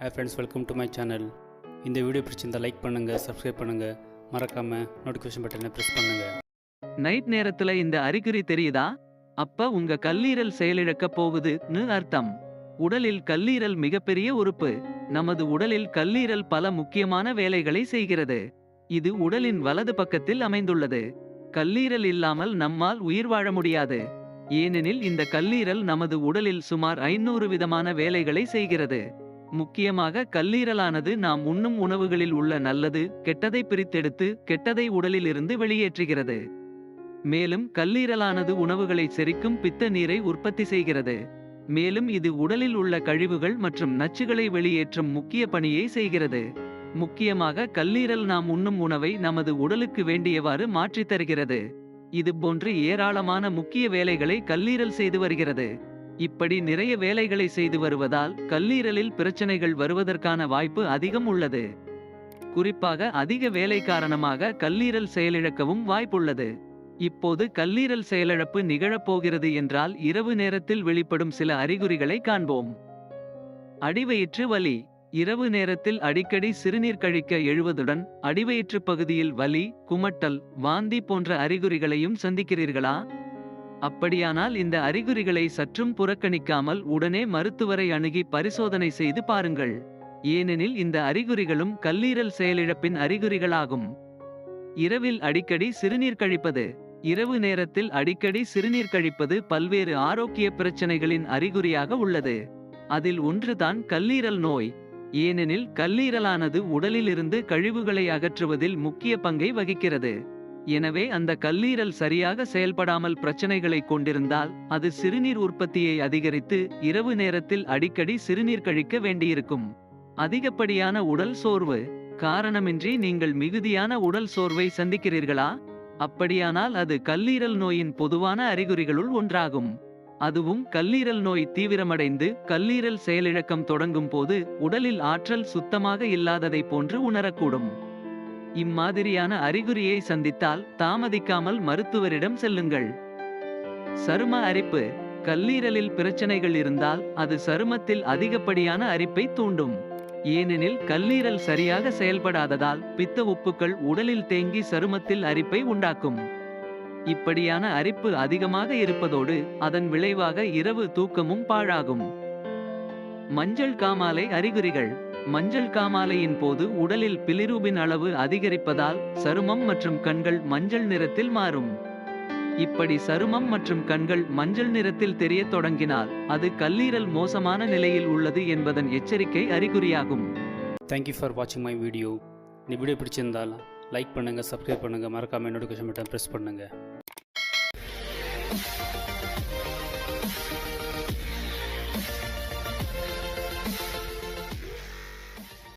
Hey friends welcome to my channel இந்த video பிடிச்சிருந்தால் like பண்ணுங்கள் சப்ஸ்கிரைப் பண்ணுங்கள் மறக்காமல் நோட்டிஃபிகேஷன் பட்டனை ப்ரெஸ் பண்ணுங்கள் நைட் நேரத்துல இந்த அறிகுறி தெரியுதா? அப்ப உங்க கல்லீரல் செயலிழக்க போகுதுன்னு அர்த்தம். உடலில் கல்லீரல் மிகப்பெரிய உறுப்பு. நமது உடலில் கல்லீரல் பல முக்கியமான வேலைகளை செய்கிறது. இது உடலின் வலது பக்கத்தில் அமைந்துள்ளது. கல்லீரல் இல்லாமல் நம்மால் உயிர் வாழ முடியாது. ஏனெனில் இந்த கல்லீரல் நமது உடலில் சுமார் ஐநூறு விதமான வேலைகளை செய்கிறது. முக்கியமாக கல்லீரலானது நாம் உண்ணும் உணவுகளில் உள்ள நல்லது கெட்டதை பிரித்தெடுத்து கெட்டதை உடலிலிருந்து வெளியேற்றுகிறது. மேலும் கல்லீரலானது உணவுகளை செரிக்கும் பித்த நீரை உற்பத்தி செய்கிறது. மேலும் இது உடலில் உள்ள கழிவுகள் மற்றும் நச்சுகளை வெளியேற்றும் முக்கிய பணியை செய்கிறது. முக்கியமாக கல்லீரல் நாம் உண்ணும் உணவை நமது உடலுக்கு வேண்டியவாறு மாற்றித் தருகிறது. இது போன்று ஏராளமான முக்கிய வேலைகளை கல்லீரல் செய்து வருகிறது. இப்படி நிறைய வேலைகளை செய்து வருவதால் கல்லீரலில் பிரச்சனைகள் வருவதற்கான வாய்ப்பு அதிகம் உள்ளது. குறிப்பாக அதிக வேலை காரணமாக கல்லீரல் செயலிழக்கவும் வாய்ப்புள்ளது. இப்போது கல்லீரல் செயலிழப்பு நிகழப்போகிறது என்றால் இரவு நேரத்தில் வெளிப்படும் சில அறிகுறிகளை காண்போம். அடிவயிற்று வலி. இரவு நேரத்தில் அடிக்கடி சிறுநீர் கழிக்க எழுவதுடன் அடிவயிற்று பகுதியில் வலி குமட்டல் வாந்தி போன்ற அறிகுறிகளையும் சந்திக்கிறீர்களா? அப்படியானால் இந்த அறிகுறிகளை சற்றும் புறக்கணிக்காமல் உடனே மருத்துவரை அணுகி பரிசோதனை செய்து பாருங்கள். ஏனெனில் இந்த அறிகுறிகளும் கல்லீரல் செயலிழப்பின் அறிகுறிகளாகும். இரவில் அடிக்கடி சிறுநீர் கழிப்பது. இரவு நேரத்தில் அடிக்கடி சிறுநீர் கழிப்பது பல்வேறு ஆரோக்கிய பிரச்சனைகளின் அறிகுறியாக உள்ளது. அதில் ஒன்றுதான் கல்லீரல் நோய். ஏனெனில் கல்லீரலானது உடலிலிருந்து கழிவுகளை அகற்றுவதில் முக்கிய பங்கை வகிக்கிறது. எனவே அந்த கல்லீரல் சரியாக செயல்படாமல் பிரச்சனைகளை கொண்டிருந்தால் அது சிறுநீர் உற்பத்தியை அதிகரித்து இரவு நேரத்தில் அடிக்கடி சிறுநீர் கழிக்க வேண்டியிருக்கும். அதிகப்படியான உடல் சோர்வு காரணமின்றி நீங்கள் மிகுதியான உடல் சோர்வை சந்திக்கிறீர்களா? அப்படியானால் அது கல்லீரல் நோயின் பொதுவான அறிகுறிகளுள் ஒன்றாகும். அதுவும் கல்லீரல் நோய் தீவிரமடைந்து கல்லீரல் செயலிழக்கம் தொடங்கும் போது உடலில் ஆற்றல் சுத்தமாக இல்லாததை போன்று உணரக்கூடும். இம்மாதிரியான அறிகுறியை சந்தித்தால் தாமதிக்காமல் மருத்துவரிடம் செல்லுங்கள். சரும அரிப்பு கல்லீரலில் பிரச்சனைகள் இருந்தால் அது சருமத்தில் அதிகப்படியான அரிப்பை தூண்டும். ஏனெனில் கல்லீரல் சரியாக செயல்படாததால் பித்த உப்புக்கள் உடலில் தேங்கி சருமத்தில் அரிப்பை உண்டாக்கும். இப்படியான அரிப்பு அதிகமாக இருப்பதோடு அதன் விளைவாக இரவு தூக்கமும் பாழாகும். மஞ்சள் காமாலை அறிகுறிகள். மஞ்சள் காமாலையின் போது உடலில் பிலிரூபின் அளவு அதிகரிப்பதால் சருமம் மற்றும் கண்கள் மஞ்சள் நிறத்தில் மாறும். இப்படி சருமம் மற்றும் கண்கள் மஞ்சள் நிறத்தில் தெரியத் தொடங்கினால் அது கல்லீரல் மோசமான நிலையில் உள்ளது என்பதன் எச்சரிக்கை அறிகுறியாகும். தேங்க்யூ ஃபார் வாட்சிங் மை வீடியோ இந்த வீடியோ பிடிச்சிருந்தால் லைக் பண்ணுங்கள் சப்ஸ்கிரைப் பண்ணுங்கள் மறக்காமல் நோட்டிஃபிகேஷன் பட்டன் ப்ரெஸ் பண்ணுங்கள்